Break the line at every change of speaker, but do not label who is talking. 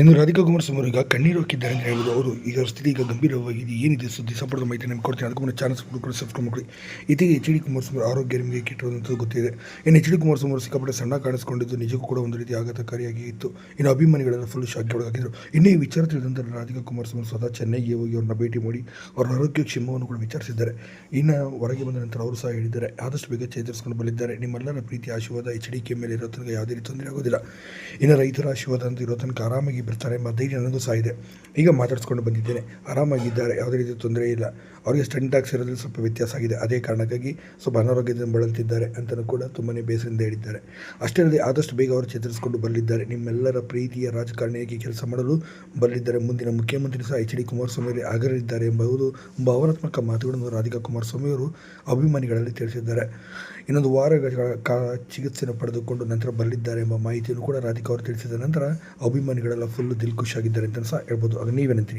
ಇನ್ನು ರಾಧಿಕಾ ಕುಮಾರಸ್ವಾಮಿ ಅವರು ಈಗ ಕಣ್ಣೀರು ಹಾಕಿದ್ದಾರೆ ಅಂತ ಹೇಳ್ಬೋದು. ಅವರು ಈಗ ಸ್ಥಿತಿ ಈಗ ಗಂಭೀರವಾಗಿದೆ. ಏನಿದೆ ಸುದ್ದಿ? ಸಂಪರ್ಕದ ಮಾಹಿತಿ ನಿಮ್ಗೆ ಕೊಡ್ತೀನಿ. ಅದಕ್ಕೂ ಮುನ್ನ ಚಾನಲ್ ಕೂಡ ಸಬ್ಸ್ಕ್ರೈಬ್ ಮಾಡಿ. ಇತ್ತೀಚೆಗೆ ಎಚ್ ಡಿ ಕುಮಾರ್ ಸ್ವಾಮಿ ಆರೋಗ್ಯ ನಿಮಗೆ ಕೆಟ್ಟಿರುವಂಥದ್ದು ಗೊತ್ತಿದೆ. ಇನ್ನು ಎಚ್ ಡಿ ಕುಮಾರ್ ಸ್ವಾಮಿ ಸಿಕ್ಕಾಪಟ್ಟೆ ಸಣ್ಣ ಕಾಣಿಸ್ಕೊಂಡಿದ್ದು ನಿಜಕ್ಕೂ ಕೂಡ ಒಂದು ರೀತಿ ಆಘಾತಕಾರಿಯಾಗಿ ಇತ್ತು. ಇನ್ನು ಅಭಿಮಾನಿಗಳೆಲ್ಲ ಫುಲ್ ಶಾಕ್ಗೆ ಒಳಗಾಗಿದ್ದರು ಇನ್ನು ಈ ವಿಚಾರ ತಿಳಿದಂತೆ ರಾಧಿಕಾ ಕುಮಾರಸ್ವಾಮಿ ಸ್ವತಃ ಚೆನ್ನೈಗೆ ಹೋಗಿ ಅವ್ರನ್ನ ಭೇಟಿ ಮಾಡಿ ಅವರ ಆರೋಗ್ಯ ಕ್ಷೇಮವನ್ನು ಕೂಡ ವಿಚಾರಿಸಿದ್ದಾರೆ. ಇನ್ನು ಹೊರಗೆ ಬಂದ ನಂತರ ಅವರು ಸಹ ಹೇಳಿದ್ದಾರೆ. ಆದಷ್ಟು ಬೇಗ ಚೇತರಿಸಿಕೊಂಡು ಬಂದಿದ್ದಾರೆ ನಿಮ್ಮೆಲ್ಲರ ಪ್ರೀತಿ, ಆಶೀರ್ವಾದ ಎಚ್ ಡಿ ಕೆ ಮೇಲೆ ಇರೋ ತನಕ ಯಾವುದೇ ರೀತಿ ತೊಂದರೆ ಆಗೋದಿಲ್ಲ. ಇನ್ನು ರೈತರ ಆಶೀರ್ವಾದ ಅಂತ ಇರೋ ತನಕ ಆರಾಮಾಗಿ ಬರ್ತಾರೆ ಎಂಬ ಧೈರ್ಯ ನನಗೂ ಸಹ ಇದೆ. ಈಗ ಮಾತಾಡಿಸ್ಕೊಂಡು ಬಂದಿದ್ದೇನೆ. ಆರಾಮಾಗಿದ್ದಾರೆ. ಯಾವುದೇ ರೀತಿ ತೊಂದರೆ ಇಲ್ಲ. ಅವರಿಗೆ ಸ್ಟಂಟ್ ಹಾಕ್ಸಿರೋದ್ರಲ್ಲಿ ಸ್ವಲ್ಪ ವ್ಯತ್ಯಾಸ ಆಗಿದೆ. ಅದೇ ಕಾರಣಕ್ಕಾಗಿ ಸ್ವಲ್ಪ ಅನಾರೋಗ್ಯದಿಂದ ಬಳಲ್ತಿದ್ದಾರೆ ಅಂತಲೂ ಕೂಡ ತುಂಬಾ ಬೇಸರಿಂದ ಹೇಳಿದ್ದಾರೆ. ಅಷ್ಟೇ ಅಲ್ಲದೆ ಆದಷ್ಟು ಬೇಗ ಅವರು ಚೇತರಿಸಿಕೊಂಡು ಬರಲಿದ್ದಾರೆ. ನಿಮ್ಮೆಲ್ಲರ ಪ್ರೀತಿಯ ರಾಜಕಾರಣಿಯಾಗಿ ಕೆಲಸ ಮಾಡಲು ಬರಲಿದ್ದಾರೆ. ಮುಂದಿನ ಮುಖ್ಯಮಂತ್ರಿ ಸಹ ಎಚ್ ಡಿ ಕುಮಾರಸ್ವಾಮಿ ಆಗಲಿದ್ದಾರೆ ಎಂಬುದು ಭಾವನಾತ್ಮಕ ಮಾತುಗಳನ್ನು ರಾಧಿಕಾ ಕುಮಾರಸ್ವಾಮಿ ಅವರು ಅಭಿಮಾನಿಗಳಲ್ಲಿ ತಿಳಿಸಿದ್ದಾರೆ. ಇನ್ನೊಂದು ವಾರ ಕಾಲ ಚಿಕಿತ್ಸೆಯನ್ನು ಪಡೆದುಕೊಂಡು ನಂತರ ಬರಲಿದ್ದಾರೆ ಎಂಬ ಮಾಹಿತಿಯನ್ನು ಕೂಡ ರಾಧಿಕಾ ಅವರು ತಿಳಿಸಿದ ನಂತರ ಅಭಿಮಾನಿಗಳೆಲ್ಲ ಫುಲ್ ದಿಲ್ ಖುಷಿಯಾಗಿದ್ದಾರೆ ಅಂತ ಸಹ ಹೇಳ್ಬೋದು. ಆಗ ನೀವೇನಂತೀರಿ?